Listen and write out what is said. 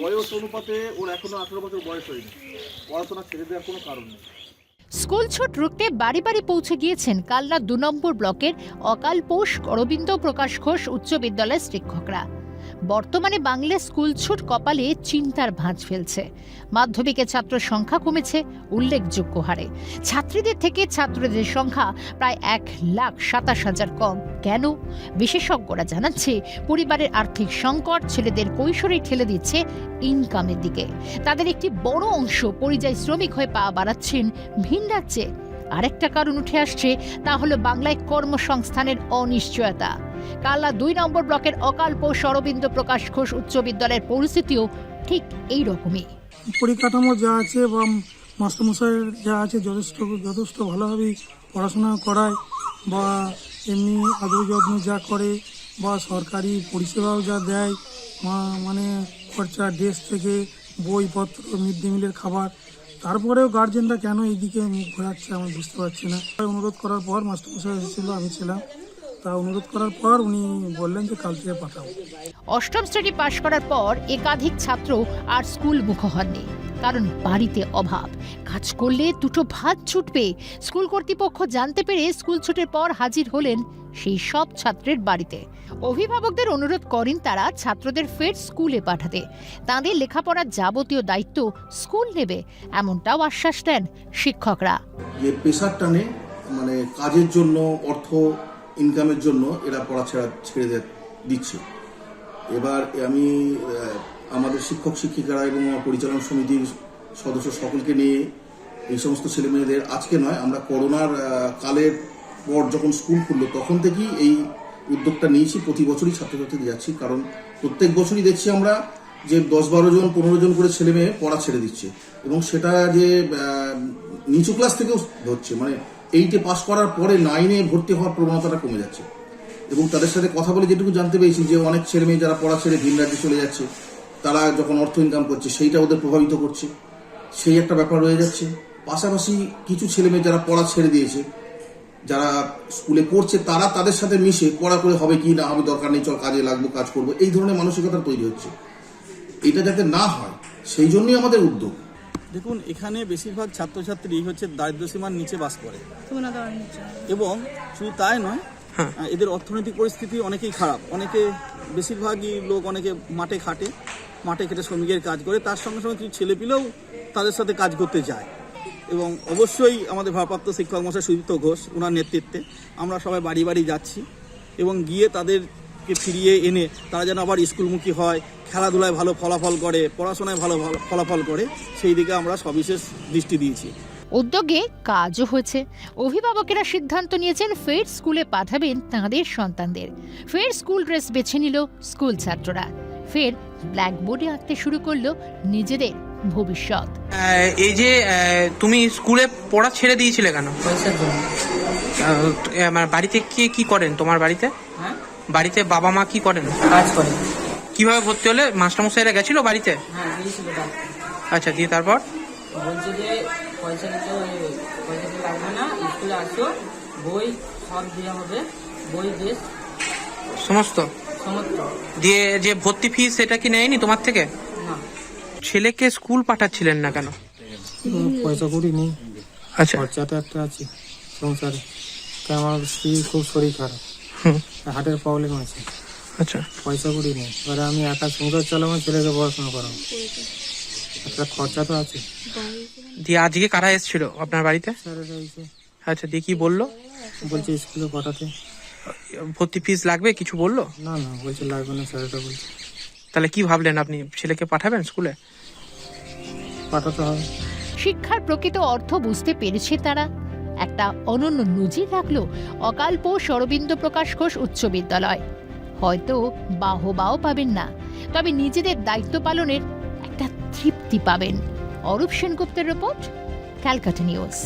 বয়স অনুপাতে ওর এখনও বছর বয়স হয়নি। পড়াশোনা ছেড়ে দেওয়ার কোনো কারণ নেই। স্কুল ছুট রুখতে বাড়ি বাড়ি পৌঁছে গিয়েছেন কালনা দু নম্বর ব্লকের অকাল পোষ অরবিন্দ প্রকাশ ঘোষ উচ্চ বিদ্যালয়ের শিক্ষকরা। বর্তমানে বাংলা স্কুল ছুট কপালে চিন্তার ভাঁজ ফেলছে। মাধ্যমিকে ছাত্র সংখ্যা কমেছে, উল্লেখযোগ্য হারে। ছাত্রীদের থেকে ছাত্রদের সংখ্যা প্রায় এক লাখ সাতাশ হাজার কম। কেন? বিশেষজ্ঞরা জানাচ্ছে, পরিবারের আর্থিক সংকট, ছেলেদের কৈশোরে ঠেলে দিচ্ছে ইনকামের দিকে। তাদের একটি বড় অংশ পরিযায়ী শ্রমিক হয়ে পা বাড়াচ্ছেন ভিন রাজ্যে। আরেকটা কারণ উঠে আসছে, তা হলো বাংলায় কর্মসংস্থানের অনিশ্চয়তা। কাল্লা দুই নম্বর ব্লকের অকাল পৌষ অরবিন্দ প্রকাশ ঘোষ উচ্চ বিদ্যালয়ের পরিস্থিতিও ঠিক এই রকমই। পরিকাঠামো যা আছে বা মাস্টারমশাইয়ের যা আছে যথেষ্ট যথেষ্ট ভালোভাবেই পড়াশোনা করায়, বা এমনি আদর যত্ন যা করে, বা সরকারি পরিষেবাও যা দেয় মানে খরচা ড্রেস থেকে বইপত্র মিড ডে মিলের খাবার তারপরেও গার্জেনরা কেন এইদিকে মুখ ঘোরাচ্ছে আমি বুঝতে পারছি না। অনুরোধ করার পর মাস্টারমশাই এসেছিল, আমি ছিলাম। তা অনুরোধ করার পর উনি বললেন যে কাল থেকে পাঠাবো অষ্টম শ্রেণি পাশ করার পর একাধিক ছাত্র আর স্কুল মুখ হননি কারণ বাড়িতে অভাব। কাজ করলে দুটো ভাত ছুটবে। স্কুল কর্তৃপক্ষ জানতে পেরে স্কুল ছুটের পর হাজির হলেন সেই সব ছাত্রের বাড়িতে। অভিভাবকদের অনুরোধ করেন তারা ছাত্রদের ফের স্কুলে পাঠাতে। তাদের লেখাপড়ার যাবতীয় দায়িত্ব স্কুল নেবে, এমনটাও আশ্বাস দেন শিক্ষকরা। যে মানে কাজের জন্য, অর্থ ইনকামের জন্য এরা পড়াছাড়া ছেড়ে দিচ্ছে। এবার আমি আমাদের শিক্ষক, শিক্ষিকারা এবং আমার পরিচালনা সমিতির সদস্য সকলকে নিয়ে এই সমস্ত ছেলেমেয়েদের আজকে নয়, আমরা করোনার কালের পর যখন স্কুল খুললো, তখন থেকেই এই উদ্যোগটা নিয়েছি, প্রতি বছরই ছাত্রছাত্রীদের যাচ্ছি, কারণ প্রত্যেক বছরই দেখছি আমরা যে দশ বারো জন, পনেরো জন করে ছেলে মেয়ে পড়া ছেড়ে দিচ্ছে এবং সেটা যে নিচু ক্লাস থেকেও হচ্ছে মানে এইটে পাস করার পরে নাইনে ভর্তি হওয়ার প্রবণতাটা কমে যাচ্ছে। এবং তাদের সাথে কথা বলে যেটুকু জানতে পেরেছি যে অনেক ছেলে মেয়ে যারা পড়া ছেড়ে ভিন রাজ্যে চলে যাচ্ছে তারা যখন অর্থ ইনকাম করছে সেইটা ওদের প্রভাবিত করছে। সেই একটা ব্যাপার রয়ে যাচ্ছে। পাশাপাশি কিছু ছেলে মেয়ে যারা পড়া ছেড়ে দিয়েছে যারা স্কুলে পড়ছে তারা তাদের সাথে মিশে পড়া করে হবে কি না হবে দরকার নেই চল কাজে লাগবো কাজ করব এই ধরনের মানসিকতা তৈরি হচ্ছে। এটা যাতে না হয় সেই জন্যই আমাদের উদ্যোগ। দেখুন এখানে বেশিরভাগ ছাত্রছাত্রী হচ্ছে দারিদ্র সীমার নিচে বাস করে। এবং শুধু তাই নয় আহ, এদের অর্থনৈতিক পরিস্থিতি অনেকেই খারাপ। অনেকে বেশিরভাগই লোক অনেকে মাঠে খাটে, মাঠে খেটে শ্রমিকের কাজ করে, তার সঙ্গে সঙ্গে কিছু ছেলেপিলেও তাদের সাথে কাজ করতে যায়। এবং অবশ্যই আমাদের ভারপ্রাপ্ত শিক্ষক মশাই সুদীপ্ত ঘোষ ওনার নেতৃত্বে আমরা সবাই বাড়ি বাড়ি যাচ্ছি এবং গিয়ে তাদেরকে ফিরিয়ে এনে তারা যেন আবার স্কুলমুখী হয়, খেলাধুলায় ভালো ফলাফল করে, পড়াশোনায় ভালো ফলাফল করে, সেই দিকে আমরা সবিশেষ দৃষ্টি দিয়েছি। উদ্যোগে কাজও হয়েছে। অভিভাবকেরা সিদ্ধান্ত নিয়েছেন ফের স্কুলে পাঠাবেন তাঁদের সন্তানদের। ফের স্কুল ড্রেস বেছে নিল স্কুল ছাত্ররা। ফের ব্ল্যাকবোর্ডে আঁকতে শুরু করল নিজেদের ভবিষ্যৎ। এই যে তুমি স্কুলে পড়া ছেড়ে দিয়েছিলে কেন? আমার বাড়িতে কে কি করেন? তোমার বাড়িতে? হ্যাঁ? বাড়িতে বাবা মা কি করেন? কাজ করে। কীভাবে ভর্তি হলে মাস্টারমশাইরা গেছিল বাড়িতে? হ্যাঁ আচ্ছা দিয়ে তারপর? বলছে যে পয়সা দিতে পয়সা দিতে লাগবে না স্কুলে আসো বই সব দেওয়া হবে বই ড্রেস। সমস্ত? সমস্ত। দিয়ে যে ভর্তি ফিস সেটা কি নেয়নি তোমার থেকে? না। ছেলেকে স্কুল পাঠাচ্ছিলেন না কেন? পয়সা করি নেই। আচ্ছা। খরচাটা একটা আছে সংসারে। তাই আমার স্ত্রী খুব শরীর খারাপ। হুম, হার্টের প্রবলেম আছে। আচ্ছা। পয়সা করি নেই। এবারে আমি একা সংসার চালাবো ছেলেকে পড়াশোনা করাবো। একটা খরচা তো আছে। দিয়ে আজকে কারা এসেছিল আপনার বাড়িতে? আচ্ছা দিয়ে কি বলল? বলছে স্কুলে পাঠাতে ভর্তি ফিস লাগবে? কিছু বলল? না না বলছে লাগবে না স্যারেরা বলছে। তাহলে কি ভাবলেন আপনি? ছেলেকে পাঠাবেন স্কুলে? পাঠাতে হবে। শিক্ষার প্রকৃত অর্থ বুঝতে পেরেছে তারা। একটা অনন্য নজির রাখল অকাল্প পোষ অরবিন্দ প্রকাশ ঘোষ উচ্চ বিদ্যালয়। হয়তো বাহবাও পাবেন না। তবে নিজেদের দায়িত্ব পালনের একটা তৃপ্তি পাবেন। অরূপ সেনগুপ্তের রিপোর্ট ক্যালকাটা নিউজ।